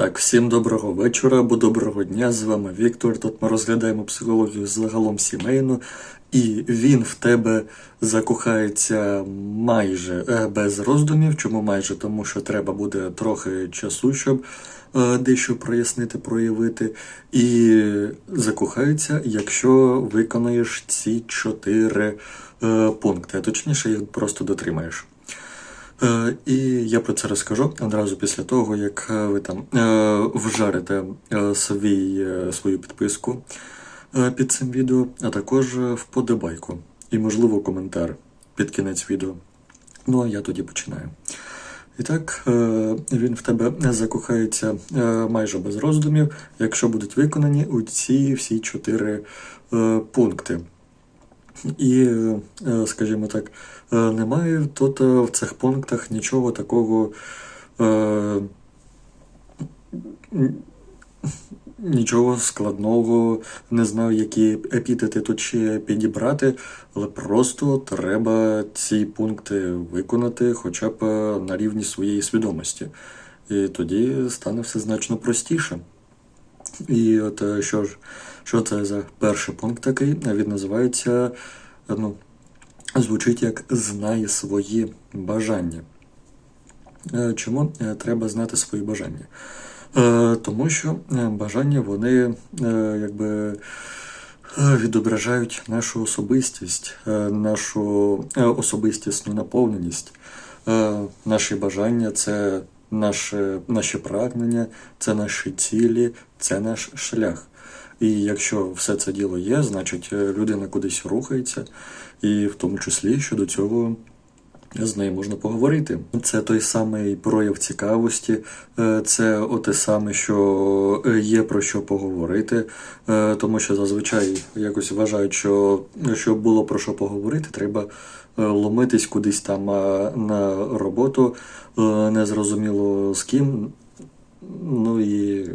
Так, всім доброго вечора або доброго дня. З вами Віктор. Тут ми розглядаємо психологію загалом сімейну, і він в тебе закохається майже е, без роздумів. Чому майже? Тому що треба буде трохи часу, щоб е, дещо прояснити, проявити. І закохається, якщо виконаєш ці чотири е, пункти, точніше їх просто дотримаєш. Е, І я про це розкажу одразу після того, як е, ви там е, вжарите свій, свою підписку під цим відео, а також вподобайку і, можливо, коментар під кінець відео. Ну а я тоді починаю. І так, він в тебе закохається майже без роздумів, якщо будуть виконані у ці всі чотири пункти. І, е, скажімо так, е, немає тут е, в цих пунктах нічого такого. Нічого складного, не знаю, які епітети тут ще підібрати, але просто треба ці пункти виконати хоча б на рівні своєї свідомості. І тоді стане все значно простіше. І от що ж, що це за перший пункт такий? Він називається, ну, звучить як знай свої бажання. Е, Чому е, треба знати свої бажання? Е, Тому що бажання вони якби відображають нашу особистість, нашу особистісну наповненість. Наші бажання це наше, наші прагнення, це наші цілі, це наш шлях. І якщо все це діло є, значить е, людина кудись рухається, і в тому числі щодо цього з нею можна поговорити. Це той самий прояв цікавості, е, це оте саме, що е, є про що поговорити, тому що зазвичай якось вважають, що щоб було про що поговорити, треба ломитись кудись там на роботу, незрозуміло з ким. Ну і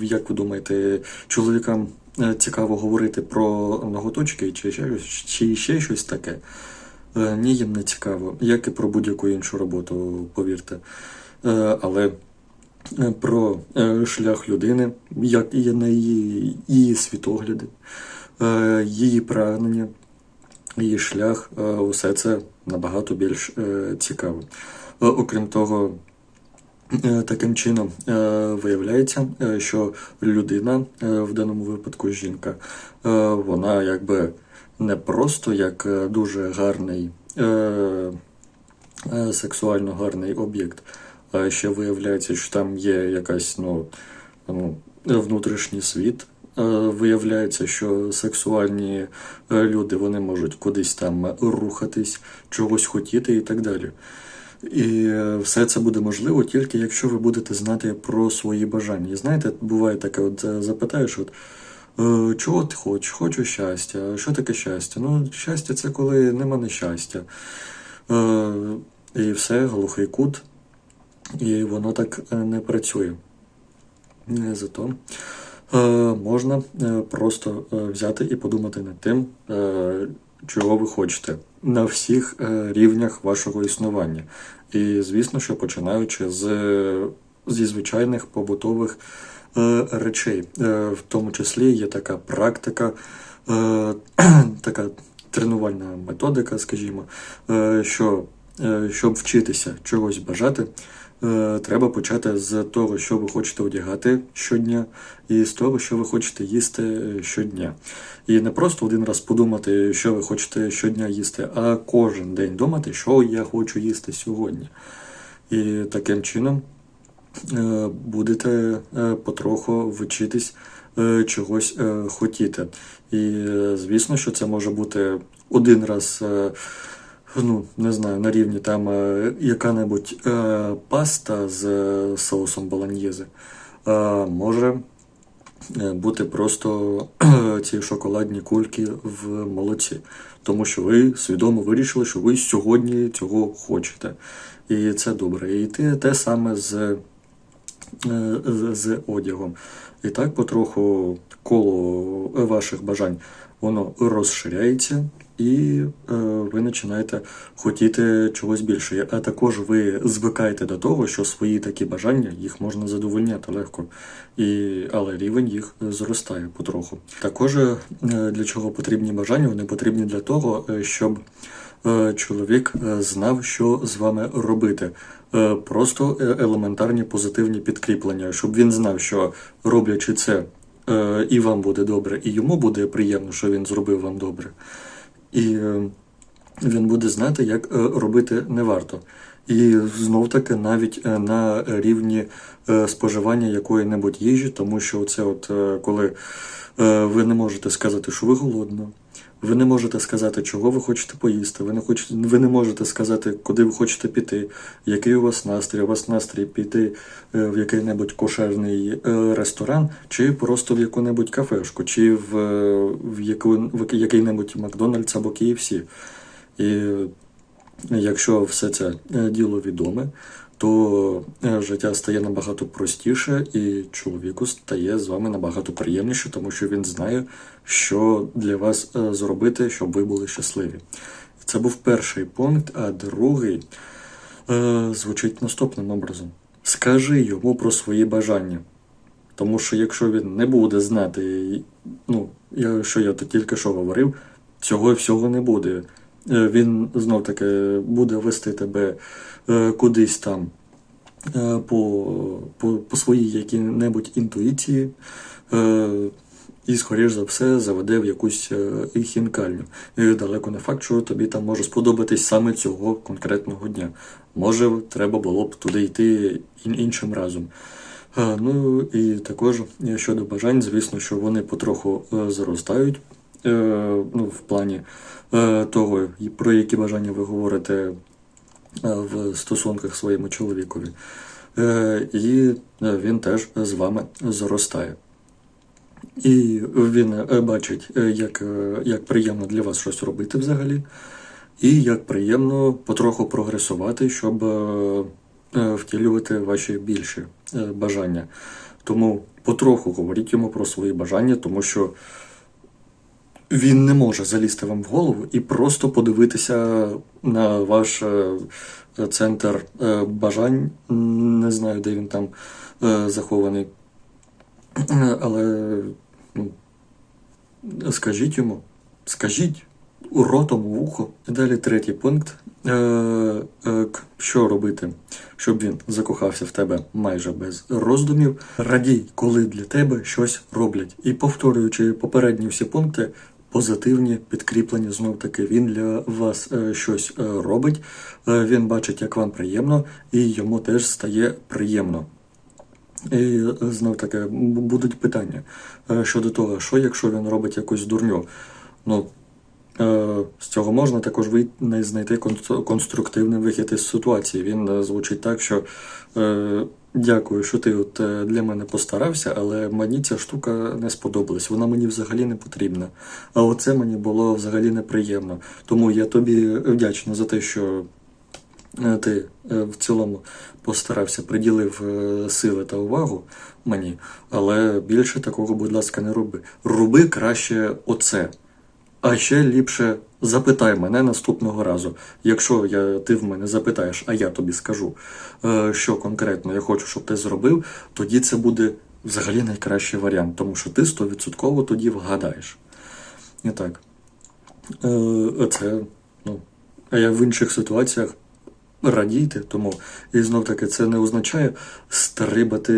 як ви думаєте, чоловікам е, цікаво говорити про ноготочки чи ще, чи ще щось таке? Е, Ні, їм не цікаво, як і про будь-яку іншу роботу, повірте. Е, Але про шлях людини, як і на її, її світогляди, її прагнення, її шлях, усе це набагато більш цікаво. Окрім того, Таким чином е, виявляється, е, що людина, е, в даному випадку жінка, е, вона якби не просто як е, дуже гарний, е, е, сексуально гарний об'єкт, а ще виявляється, що там є якась ну, ну, внутрішній світ. Е, Виявляється, що сексуальні е, люди вони можуть кудись там рухатись, чогось хотіти і так далі. І все це буде можливо тільки якщо ви будете знати про свої бажання. І знаєте, буває таке, от е, запитаєш, от, е, чого ти хочеш? Хочу щастя. Що таке щастя? Ну, щастя це коли нема нещастя. Е, і все, глухий кут, і воно так не працює. Зато можна просто взяти і подумати над тим, чого ви хочете на всіх е, рівнях вашого існування. І звісно, що починаючи з, зі звичайних побутових е, речей, Е, в тому числі є така практика, така тренувальна методика, скажімо, що щоб вчитися чогось бажати, треба почати з того, що ви хочете одягати щодня, і з того, що ви хочете їсти е, щодня. І не просто один раз подумати, що ви хочете щодня їсти, а кожен день думати, що я хочу їсти сьогодні. І таким чином е, будете е, потроху вчитись е, чогось е, хотіти. І е, звісно, що це може бути один раз. Ну, не знаю, на рівні там е, яка-небудь е, паста з е, соусом болоньєзе. Е, може е, бути просто ці шоколадні кульки в молоці. Тому що ви свідомо вирішили, що ви сьогодні цього хочете. І це добре. І те, те саме з, з, з одягом. І так потроху коло ваших бажань воно розширяється, і е, ви починаєте хотіти чогось більше. А також ви звикаєте до того, що свої такі бажання їх можна задовольняти легко, і, але рівень їх зростає потроху. Також е, для чого потрібні бажання? Вони потрібні для того, е, щоб е, чоловік е, знав, що з вами робити. Е, Просто е, елементарні позитивні підкріплення, щоб він знав, що роблячи це, е, і вам буде добре, і йому буде приємно, що він зробив вам добре. І е, він буде знати, як е, робити не варто. І знов таки навіть е, на рівні споживання якої-небудь їжі, тому що це от коли ви не можете сказати, що ви голодно, ви не можете сказати, чого ви хочете поїсти, ви не хочете, ви не можете сказати, куди ви хочете піти, який у вас настрій, у вас настрій піти е, в який-небудь кошерний е, ресторан, чи просто в яку-небудь кафешку, чи в, е, в, яку, в який-небудь Макдональдс або KFC. І якщо все це діло відоме, то е, життя стає набагато простіше, і чоловіку стає з вами набагато приємніше, тому що він знає, що для вас е, зробити, щоб ви були щасливі. Це був перший пункт, а другий е, звучить наступним образом: скажи йому про свої бажання. Тому що якщо він не буде знати, ну, що я тут тільки що говорив, цього всього не буде. Е, Він знов таки буде вести тебе е, кудись там е, по, по, по своїй якій-небудь інтуїції. І, скоріш за все, заведе в якусь хінкальню. І далеко не факт, що тобі там може сподобатись саме цього конкретного дня. Може, треба було б туди йти ін- іншим разом. Ну і також щодо бажань, звісно, що вони потроху зростають. Е, Ну, в плані е, того, про які бажання ви говорите е, в стосунках своєму чоловікові. І він теж з вами зростає. І він бачить, як, як приємно для вас щось робити взагалі, і як приємно потроху прогресувати, щоб втілювати ваші більші бажання. Тому потроху говоріть йому про свої бажання, тому що він не може залізти вам в голову і просто подивитися на ваш е, центр е, бажань. Не знаю, де він там е, захований. Але ну, скажіть йому, скажіть у ротом у вухо. Далі третій пункт. Що робити, щоб він закохався в тебе майже без роздумів. Радій, коли для тебе щось роблять. І повторюючи попередні всі пункти, позитивні підкріплення знов таки він для вас е, щось е, робить. Е, він бачить, як вам приємно, і йому теж стає приємно. І знов таки будуть питання щодо того, що якщо він робить якусь дурню. Ну, з цього можна також знайти конструктивний вихід із ситуації. Він звучить так, що дякую, що ти от е, для мене постарався, але мені ця штука не сподобалась. Вона мені взагалі не потрібна. А оце мені було взагалі неприємно. Тому я тобі вдячний за те, що е, ти е, в цілому постарався, приділив сили та увагу мені, але більше такого, будь ласка, не роби. Роби краще оце. А ще ліпше запитай мене наступного разу. Якщо я, ти в мене запитаєш, а я тобі скажу, е, що конкретно я хочу, щоб ти зробив, тоді це буде взагалі найкращий варіант, тому що ти 100% тоді вгадаєш. І так. Е, Це, ну, а я в інших ситуаціях радійте, тому і знов таки це не означає стрибати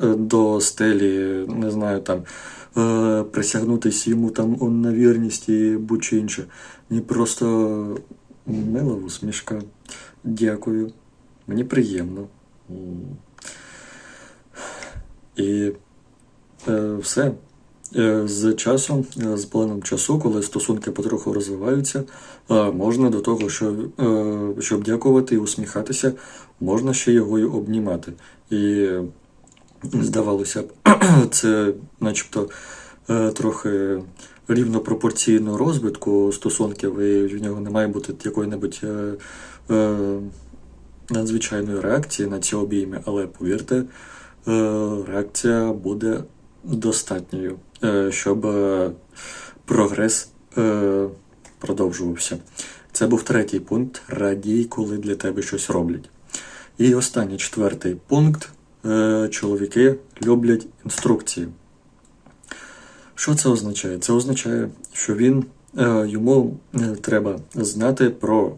е, до стелі, не знаю, там е, присягнутися йому там на вірність і будь-що інше. Ні, просто мила усмішка. Дякую. Мені приємно. І е, все. Е, З часом, е, з планом часу, коли стосунки потроху розвиваються, можна до того, що, щоб дякувати і усміхатися, можна ще його й обнімати. І здавалося б, це начебто е, трохи рівнопропорційно розвитку стосунків, і в нього не має бути якої-небудь е, е, надзвичайної реакції на ці обійми, але повірте, реакція буде достатньою, щоб прогрес продовжувався. Це був третій пункт радій, коли для тебе щось роблять. І останній четвертий пункт чоловіки люблять інструкції. Що це означає? Це означає, що він е, йому е, треба знати про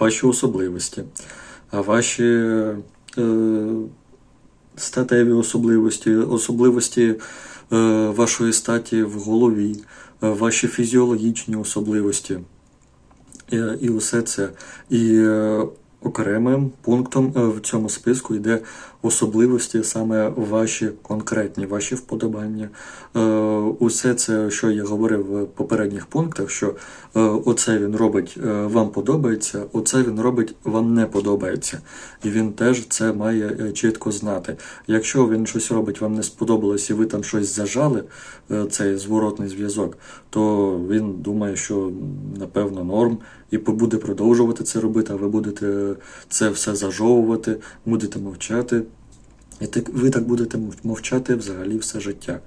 ваші особливості, ваші е, статеві особливості, особливості е, вашої статі в голові, е, ваші фізіологічні особливості. І, усе це. І е, окремим пунктом е, в цьому списку йде особливості саме ваші конкретні, ваші вподобання. Е, усе це, що я говорив в попередніх пунктах, що е, оце він робить, вам подобається, оце він робить, вам не подобається. І він теж це має чітко знати. Якщо він щось робить, вам не сподобалось, і ви там щось зажали, цей зворотний зв'язок, то він думає, що напевно норм, і буде продовжувати це робити, а ви будете це все зажовувати, будете мовчати. І так, ви так будете мовчати взагалі все життя.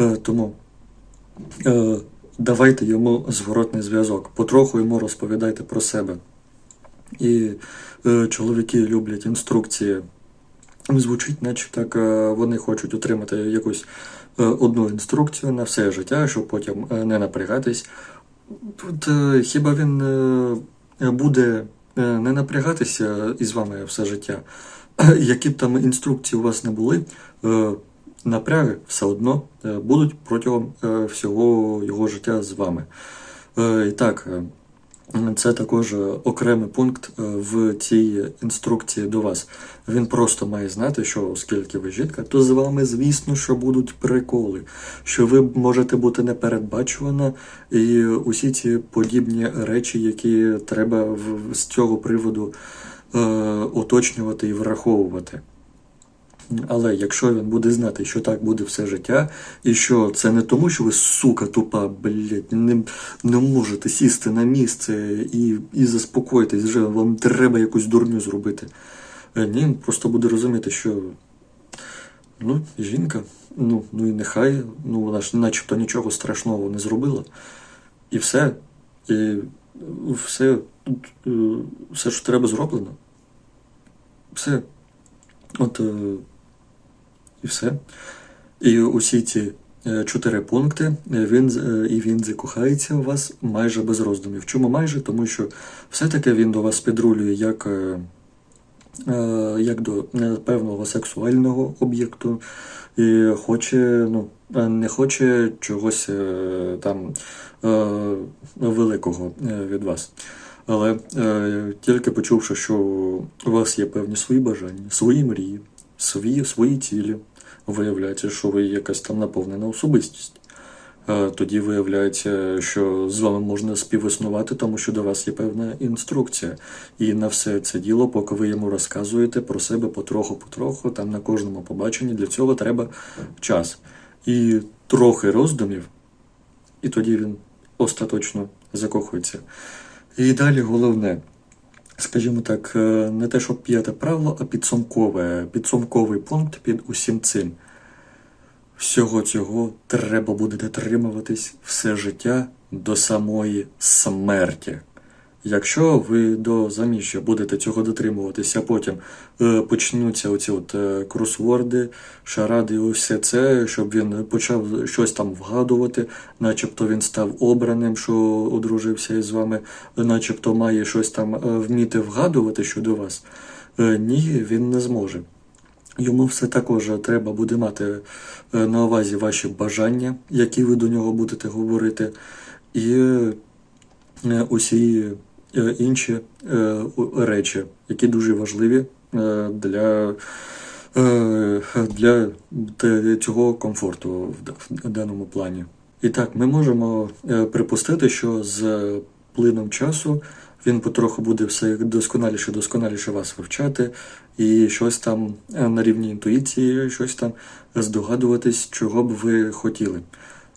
Е, тому е, давайте йому зворотний зв'язок. Потроху йому розповідайте про себе. І е, чоловіки люблять інструкції. Звучить, наче так е, вони хочуть отримати якусь е, одну інструкцію на все життя, щоб потім е, не напрягатись. Тут е, хіба він е, буде е, не напрягатися із вами все життя? Які б там інструкції у вас не були, напряги все одно будуть протягом всього його життя з вами. І так, це також окремий пункт е, в цій інструкції до вас. Він просто має знати, що оскільки ви жінка, то з вами, звісно, що будуть приколи, що ви можете бути непередбачувана, і усі ці подібні речі, які треба з цього приводу е, уточнювати і враховувати. Але якщо він буде знати, що так буде все життя, і що це не тому, що ви сука тупа, блядь, не, не можете сісти на місце і, і заспокоїтись, вже вам треба якусь дурню зробити. Е, Ні, він просто буде розуміти, що ну, жінка, ну, ну і нехай, ну вона ж начебто нічого страшного не зробила. І все. І все, е, все, що треба зроблено. Все. От е, і все. І усі ці е, чотири пункти е, він е, і він закохається у вас майже без роздумів. Чому майже? Тому що все-таки він до вас підрулює як, як до певного сексуального об'єкту, і хоче, ну, не хоче чогось там великого від вас. Але тільки почувши, що у вас є певні свої бажання, свої мрії, свої, свої цілі, виявляється, що ви якась там наповнена особистість. Е, тоді виявляється, що з вами можна співіснувати, тому що до вас є певна інструкція. І на все це діло, поки ви йому розказуєте про себе потроху-потроху, там на кожному побаченні, для цього треба час. І трохи роздумів, і тоді він остаточно закохується. І далі головне, скажімо так, е, не те, що п'яте правило, а підсумкове, підсумковий пункт під усім цим. Всього цього треба буде дотримуватись все життя до самої смерті. Якщо ви до заміжжя будете цього дотримуватися, потім е, почнуться оці от е, кросворди, шаради, і усе це, щоб він почав щось там вгадувати, начебто він став обраним, що одружився із вами, начебто має щось там е, вміти вгадувати щодо вас. Ні, він не зможе. Йому все також треба буде мати на увазі ваші бажання, які ви до нього будете говорити, і усі інші е, речі, які дуже важливі е, для, е, для цього комфорту в даному плані. І так, ми можемо е, припустити, що з плином часу він потроху буде все досконаліше, досконаліше вас вивчати, і щось там е, на рівні інтуїції, щось там здогадуватись, чого б ви хотіли.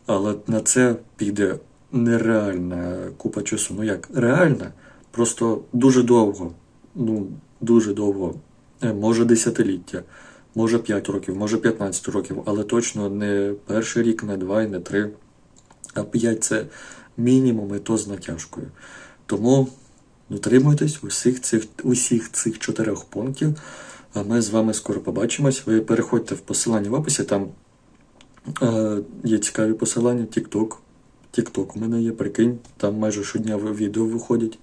Але на це піде нереальна купа часу. Ну як реальна, просто дуже довго. Ну, дуже довго. Е, Може десятиліття, може 5 років, може 15 років, але точно не перший рік, не два не три, а 5 це мінімум, і то з натяжкою. Тому дотримуйтесь усіх цих, усіх цих чотирьох пунктів. А ми з вами скоро побачимось. Ви переходьте в посилання в описі, там е, є цікаві посилання, TikTok. TikTok у мене є, прикинь, там майже щодня відео виходять.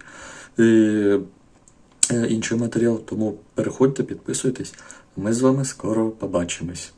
І е, інший матеріал. Тому переходьте, підписуйтесь. Ми з вами скоро побачимось.